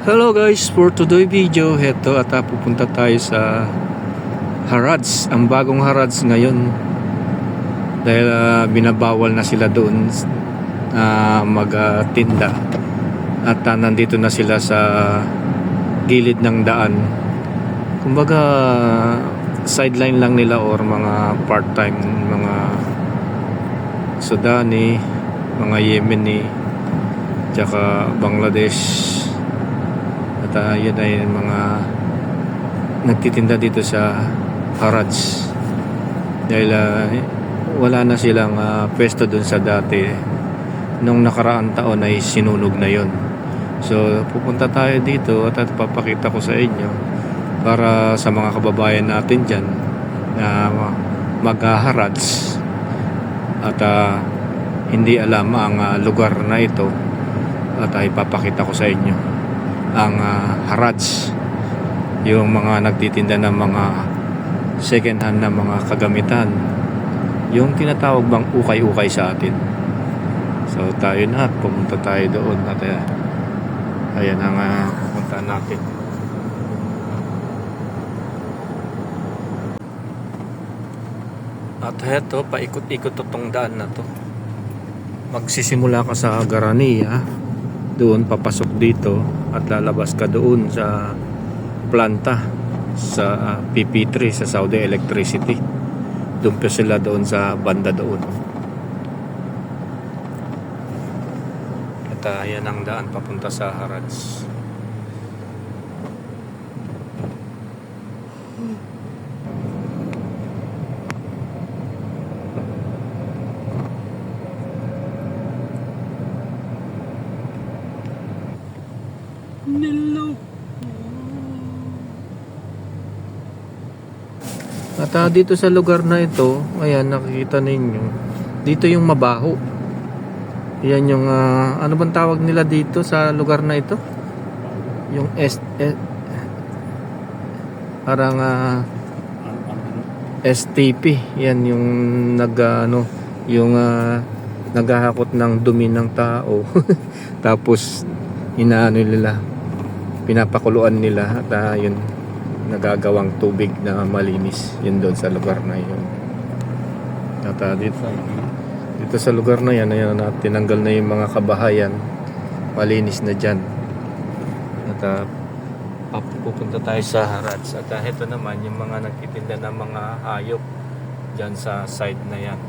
Hello guys, for today video, heto at ah, pupunta tayo sa Harads, ang bagong Harads ngayon. Dahil ah, binabawal na sila doon na magtinda. At ah, nandito na sila sa gilid ng daan. Kumbaga sideline lang nila or mga part-time mga Sudani, mga Yemeni, tsaka Bangladesh at uh, yun ay mga nagtitinda dito sa Harads dahil ah, wala na silang uh, pwesto dun sa dati. Nung nakaraang taon ay sinunog na yon so pupunta tayo dito at, at papakita ko sa inyo para sa mga kababayan natin dyan na mag-Harads at ah, hindi alam ang ah, lugar na ito at ay papakita ko sa inyo ang uh, harads. Yung mga nagtitinda ng mga second hand na mga kagamitan. Yung tinatawag bang ukay-ukay sa atin. So tayo na pumunta tayo doon at uh, ayan ang uh, pupunta natin. At heto paikot-ikot itong daan na to. Magsisimula ka sa Garania. Doon papasok dito at lalabas ka doon sa planta sa ah, PP3 sa Saudi Electricity. Doon pa sila doon sa banda doon. At ah, yan ang daan papunta sa Harads At ah, dito sa lugar na ito, ayan nakikita ninyo, dito yung mabaho. Yan yung ah, ano bang tawag nila dito sa lugar na ito? Yung S eh, parang ah, STP. Yan yung nag ah, ano, yung ah, naghahakot ng dumi ng tao. Tapos inaano nila, pinapakuluan nila at ah, yun nagagawang tubig na malinis. Yun doon sa lugar na yun. At ah, dito, dito sa lugar na yan ayan, na tinanggal na yung mga kabahayan. Malinis na dyan. At pap- pupunta tayo sa Harads at ah, ito naman yung mga nagtitinda ng mga hayop dyan sa side na yan.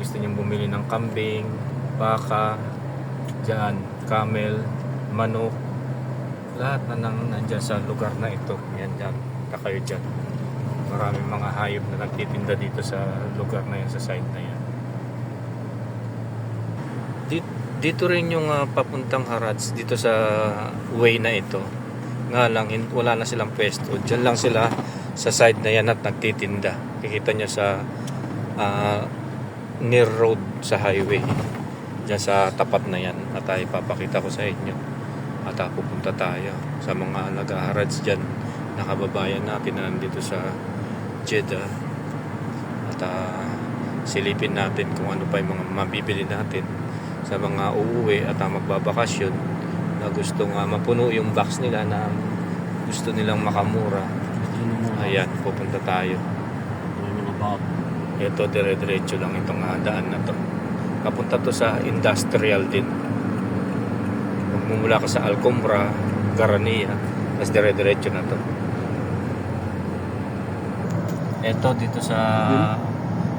Gusto nyo bumili ng kambing baka dyan camel manok lahat na nang nandyan sa lugar na ito. Yan dyan na kayo dyan. Maraming mga hayop na nagtitinda dito sa lugar na yan sa side na yan. Dito, dito rin yung ah, papuntang Harads dito sa way na ito. Nga lang wala na silang pwesto. Dyan lang sila sa side na yan at nagtitinda. Kikita nyo sa ah, near road sa highway. Dyan sa tapat na yan at ay papakita ko sa inyo at pupunta tayo sa mga nag-aharads dyan na kababayan natin na nandito sa Jeddah. At ah, silipin natin kung ano pa yung mga mabibili natin sa mga uuwi at ah, magbabakasyon na gustong ah, mapuno yung box nila na gusto nilang makamura. Ayan pupunta tayo. Ito dire-diretso lang itong ah, daan na to. Papunta to sa industrial din magmumula ka sa Alcombra, Garania, tapos dire-diretso na to. Ito dito sa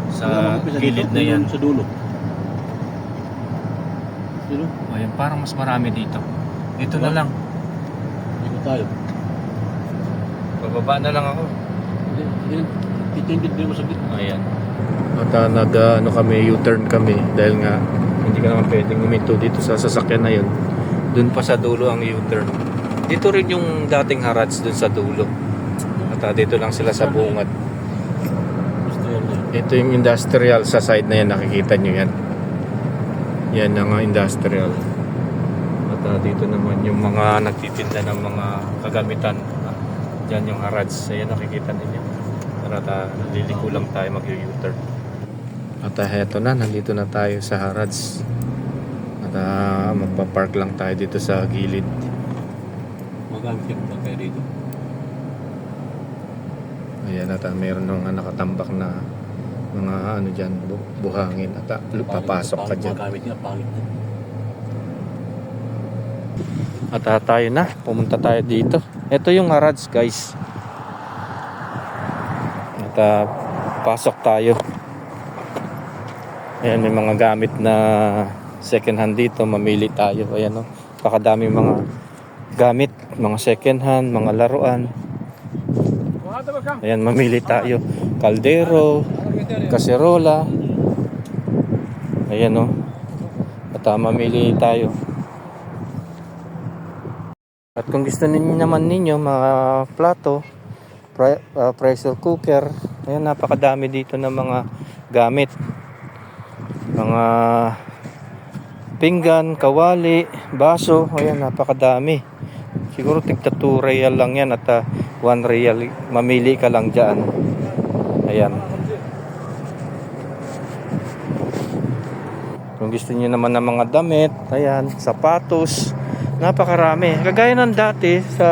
sa gilid na yan. Sa dulo. Dito, Ayun, parang mas marami dito. Dito na lang. dito tayo. Bababa na lang ako. Yan, titindid din mo sa gitna. Ayan. At uh, nag uh, ano kami, U-turn kami dahil nga hindi ka naman pwedeng huminto dito sa sasakyan na yun. Doon pa sa dulo ang U-turn. Dito rin yung dating Harads doon sa dulo. At uh, dito lang sila sa yan yan. Ito yung industrial sa side na yan, nakikita nyo yan. Yan ang uh, industrial. At uh, dito naman yung mga nagtitinda ng mga kagamitan. Uh, Diyan yung harads. Ayan nakikita ninyo. Tara, ta, liliko lang tayo mag-u-turn. At uh, heto na, nandito na tayo sa harads. At ah, magpa-park lang tayo dito sa gilid. Yung ba kayo dito? Ayan at ah, meron nung nakatambak na mga ano dyan, bu- buhangin at ah, papasok ka dyan. Magamit niya, pangit na. At ah, tayo na, pumunta tayo dito. Ito yung Harads guys. At ah, pasok tayo. Ayan, may mga gamit na second hand dito. Mamili tayo. Ayan o. Pakadami mga gamit. Mga second hand, mga laruan. Ayan, mamili tayo. Kaldero, kaserola. Ayan o. At ah, mamili tayo. At kung gusto ninyo naman ninyo mga plato, pre- uh, pressure cooker, ayan napakadami dito ng mga gamit. Mga pinggan, kawali, baso, ayan napakadami. Siguro tigta 2 real lang yan at 1 real, mamili ka lang dyan. Ayan. Kung gusto niyo naman ng mga damit, ayan, sapatos, napakarami. Kagaya ng dati sa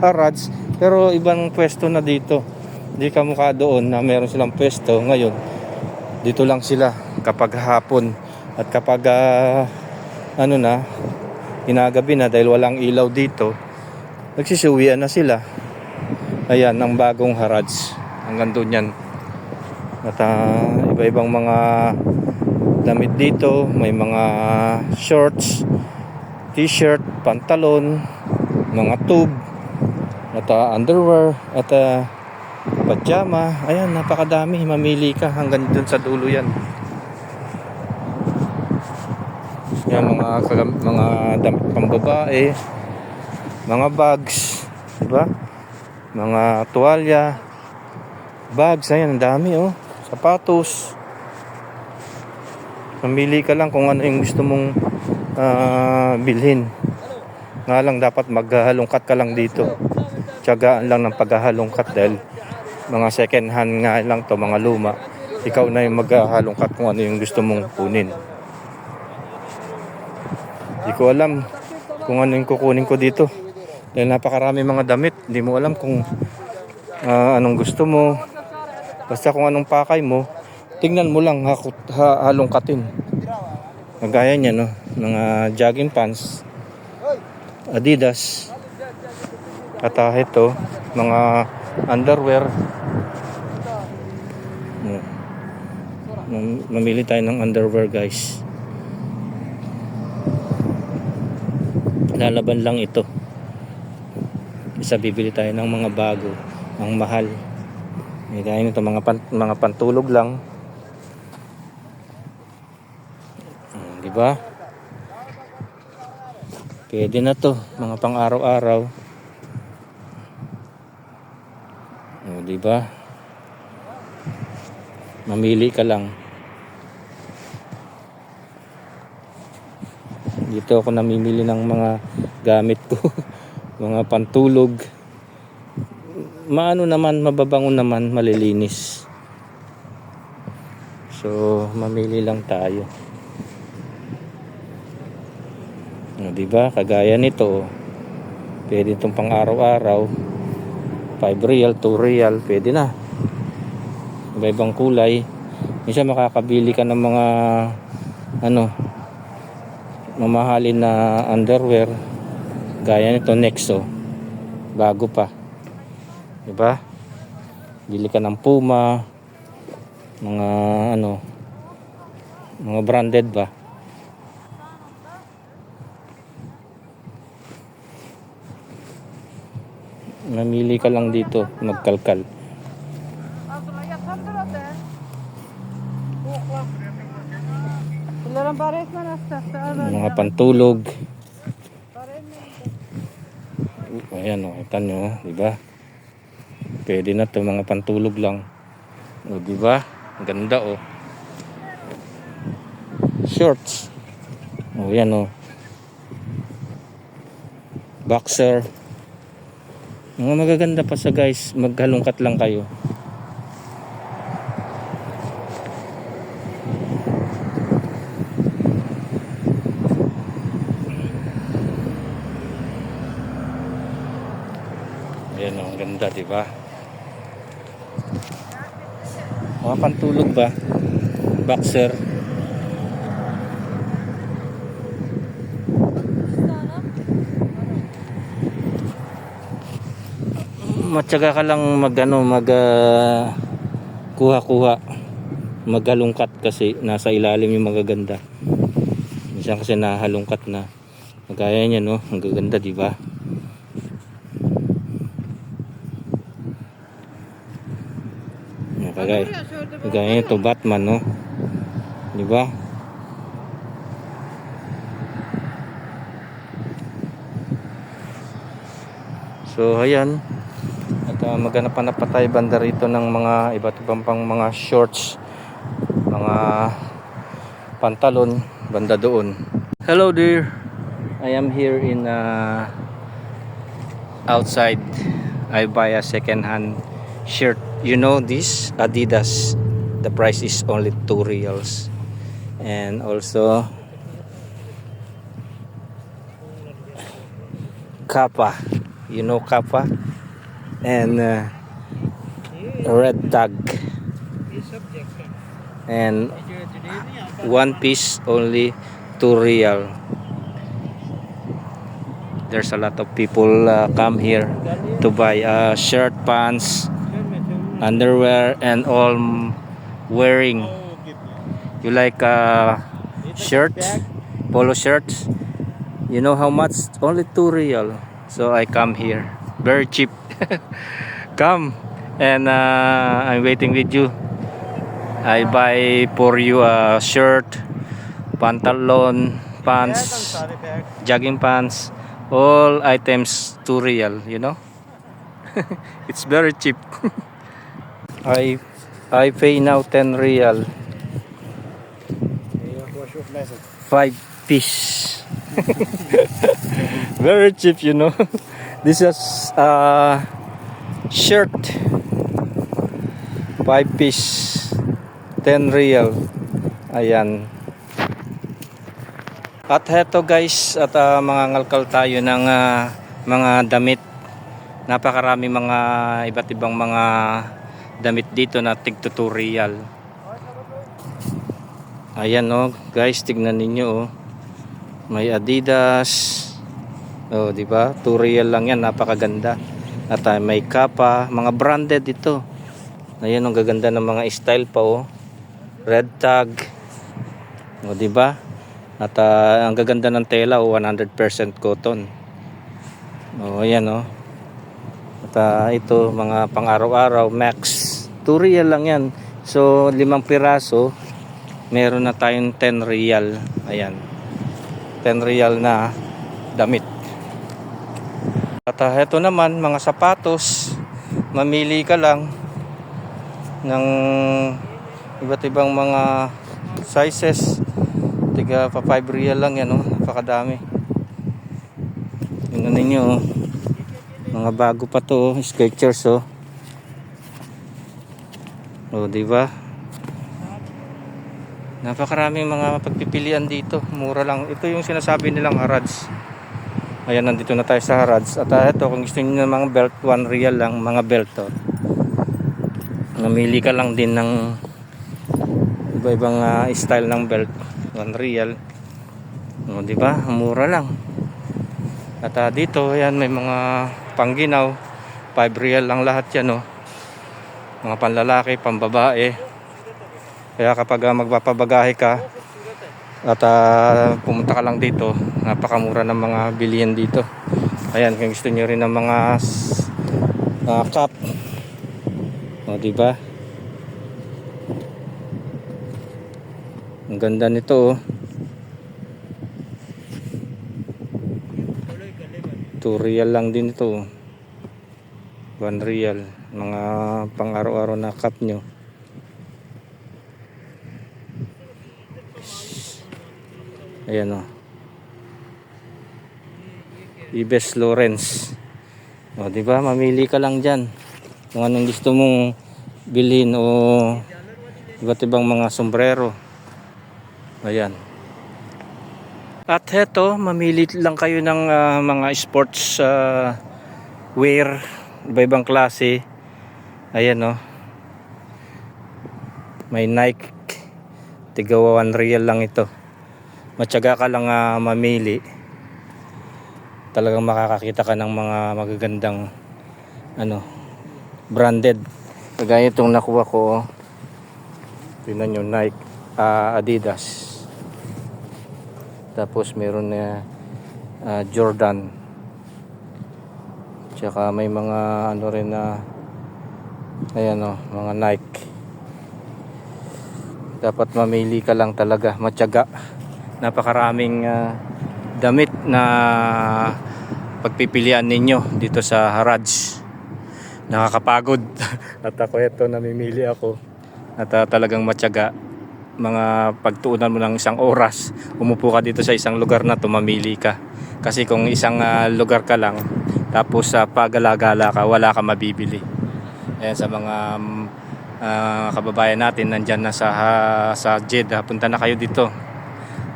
Harads, pero ibang pwesto na dito. Hindi ka mukha doon na meron silang pwesto. Ngayon, dito lang sila kapag hapon at kapag ah, ano na, inagabi na dahil walang ilaw dito, nagsisuwian na sila. Ayan, ang bagong Harads. Hanggang doon yan. At ah, iba-ibang mga damit dito. May mga shorts, t-shirt, pantalon, mga tube, at ah, underwear, at ah, pajama. Ayan, napakadami. Mamili ka hanggang dun sa dulo yan. Yan, mga, kagam- mga damit pambabae, mga bags, di ba? Mga tuwalya, bags, ayan, ang dami oh. Sapatos. Mamili ka lang kung ano yung gusto mong ah, bilhin. Nga lang dapat maghalongkat ka lang dito. Tiyagaan lang ng paghahalongkat dahil mga second hand nga lang to, mga luma. Ikaw na yung maghahalongkat kung ano yung gusto mong kunin. Ko alam kung ano yung kukunin ko dito. Dahil napakarami mga damit. Hindi mo alam kung ah, anong gusto mo. Basta kung anong pakay mo, tingnan mo lang, hakot, ha, halongkatin. Kagaya niya, no? Mga jogging pants, Adidas, at ah, ito, mga underwear. Hmm. Mam- Mamili tayo ng underwear, guys. Lalaban lang ito. Isa bibili tayo ng mga bago, ang mahal. May gaya nito, mga, pan, mga pantulog lang. Hmm, Di ba? Pwede na to, mga pang araw-araw. O, di ba? Mamili ka lang. Dito ako namimili ng mga gamit ko. mga pantulog. Maano naman, mababango naman, malilinis. So, mamili lang tayo. O, di ba? Kagaya nito. Pwede itong pang araw-araw. 5 real, 2 real, pwede na. Iba-ibang kulay. Minsan makakabili ka ng mga ano mamahalin na underwear gaya nito Nexo bago pa. Diba? Bili ka ng Puma mga ano mga branded ba? Mamili ka lang dito magkalkal Dilarang pares na nasta sa ano. Mga pantulog. Ayan o kita nyo di ba? Pwede na to mga pantulog lang. O di ba? Ganda o shorts. O yan o boxer. Mga magaganda pa sa guys. Maghalungkat lang kayo ganda, di ba? Mga ba? Boxer. Matyaga ka lang mag ano, mag ah, kuha-kuha. Maghalungkat kasi nasa ilalim yung magaganda. Minsan kasi nahalungkat na. Magaya niya no, ang gaganda, di ba? Kagaya, kagaya ito Batman no. Di ba? So ayan. At uh, maghanap-hanap pa banda rito ng mga iba't ibang pang mga shorts, mga pantalon banda doon. Hello dear. I am here in uh, outside. I buy a second hand shirt. You know this Adidas. The price is only 2 reals. And also Kappa. You know Kappa? And uh, red tag. And one piece only 2 real. There's a lot of people uh, come here to buy uh, shirt, pants, underwear, and all wearing. You like uh, shirt, polo shirts? You know how much? Only 2 real. So I come here. Very cheap. come. And uh, I'm waiting with you. I buy for you a shirt, pantalon, pants, jogging pants, all items 2 real, you know? it's very cheap. I I pay now 10 real. 5 piece. very cheap, you know. this is uh shirt 5 piece 10 real. Ayan. At heto guys, at ah, mga ngalkal tayo ng ah, mga damit. Napakarami mga iba't ibang mga damit dito na tig tutorial. Ayan oh, guys, tignan ninyo oh. May Adidas. Oh, di ba? Tutorial lang 'yan, napakaganda. At ah, may Kappa, mga branded ito. Ayan, ang gaganda ng mga style pa oh. Red tag. O, di ba? At ah, ang gaganda ng tela, oh, 100% cotton. O, ayan, oh. At ah, ito, mga pang-araw-araw, max. 2 real lang yan. So, limang piraso, meron na tayong 10 real. Ayan. 10 real na damit. At ah, ito naman, mga sapatos. Mamili ka lang ng iba't ibang mga sizes tiga pa 5 real lang yan oh. napakadami tingnan ninyo oh. mga bago pa to oh. Skechers oh oh di ba? Napakaraming mga pagpipilian dito. Mura lang. Ito yung sinasabi nilang Harads ayan nandito na tayo sa Harads at uh, ito kung gusto niyo ng mga belt 1 real lang mga belt to namili ka lang din ng iba-ibang ah, style ng belt. 1 real. O di ba? Mura lang. At ah, dito ayan may mga pangginaw. 5 real lang lahat yan oh. Mga panlalaki pambabae kaya kapag ah, magpapabagahe ka at ah, pumunta ka lang dito napakamura ng mga bilihan dito ayan kung gusto nyo rin ng mga uh, cup o di ba Ang ganda nito oh. 2 real lang din ito. oh. 1 real. Mga pang araw-araw na cup nyo. Ayan oh. Ibes Lawrence. O, di ba? Mamili ka lang diyan. Kung anong gusto mong bilhin o iba't ibang mga sombrero. Ayan. At heto, mamili lang kayo ng ah, mga sports ah, wear iba-ibang klase. Ayan oh. May Nike. Tigawa 1 real lang ito. Matyaga ka lang ah, mamili. Talagang makakakita ka ng mga magagandang ano branded. Kagaya itong nakuha ko. oh. Tingnan nyo Nike, ah, Adidas. Tapos meron na ah, Jordan. Tsaka may mga ano rin na ayan o, mga Nike. Dapat mamili ka lang talaga, matyaga. Napakaraming ah, damit na pagpipilian ninyo dito sa Haraj. Nakakapagod. At ako ito, namimili ako. At ah, talagang matyaga. Mga pagtuunan mo ng isang oras, umupo ka dito sa isang lugar na tumamili ka. Kasi kung isang ah, lugar ka lang, tapos sa pagala-gala ka, wala ka mabibili. Ayan sa mga mm, ah, kababayan natin nandyan na sa ha- sa Jeddah, punta na kayo dito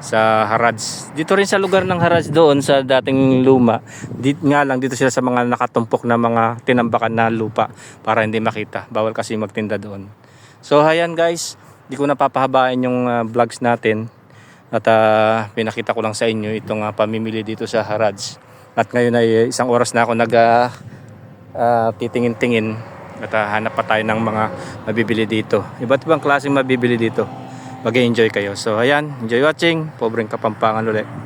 sa Haraj. Dito rin sa lugar ng Haraj doon sa dating luma. Dit nga lang dito sila sa mga nakatumpok na mga tinambakan na lupa para hindi makita. Bawal kasi magtinda doon. So ayan guys, di ko napapahabain yung ah, vlogs natin. At ah, pinakita ko lang sa inyo itong ah, pamimili dito sa Haraj. At ngayon ay eh, isang oras na ako nag ah, ah, titingin-tingin at ah, hanap pa tayo ng mga mabibili dito. Iba't ibang klaseng mabibili dito. Mag-enjoy kayo. So ayan, enjoy watching. Pobreng Kapampangan ulit.